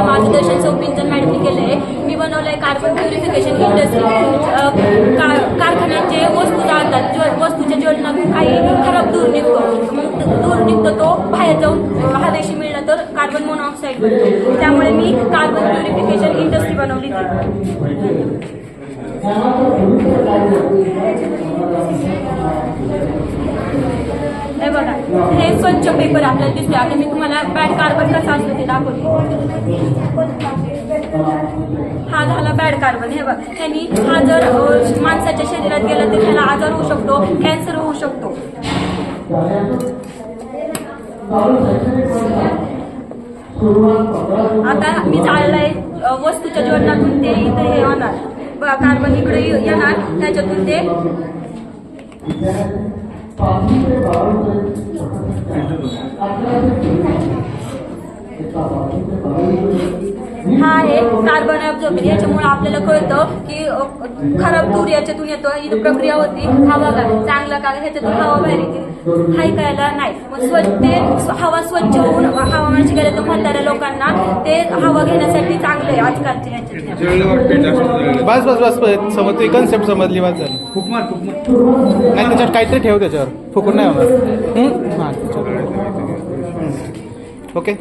केलं मार्गदर्शन सौपिंचन मॅडमने केलं आहे मी बनवलं आहे कार्बन प्युरिफिकेशन इंडस्ट्री. कारखान्यात जे वस्तू जातात वस्तूच्या ज्वलना काही खराब धूर निघतो मग दूर धूर निघतो तो बाहेर जाऊन हवेशी मिळला तर कार्बन मोनॉक्साईड बनतो. त्यामुळे मी कार्बन प्युरिफिकेशन इंडस्ट्री बनवली ती हे स्वच्छ पेपर आपल्याला दिसतोय. आता मी तुम्हाला बॅड कार्बन कसा असतो ते दाखवते. हा झाला बॅड कार्बन. हे बघ त्यांनी हा जर माणसाच्या शरीरात गेला तर त्याला आजार होऊ शकतो कॅन्सर होऊ शकतो. आता मी चाललाय वस्तूच्या जीवनातून ते इथे हे होणार. कार्बन इकडे येणार त्याच्यातून ते पाचशे ते बारा रुपये अकरा ते बारा रुपये हा आहे कार्बन ऑब्झॉर्बर याच्यामुळे आपल्याला कळतं की खराब धूर याच्यातून येतो ही प्रक्रिया होती हवा का चांगला का ह्याच्यातून हवा बाहेर येते. हाय कळायला नाही. मग स्वच्छ ते हवा स्वच्छ होऊन हवामानाची गेले तर म्हाताऱ्या लोकांना ते हवा घेण्यासाठी चांगलं आहे आजकालच्या ह्याच्यात जळलं. बस बस बस बस. समज ती कन्सेप्ट समजली बस झालं. मार मार. नाही त्याच्यावर काहीतरी ठेव त्याच्यावर. फुकून नाही होणार. हं? ओके.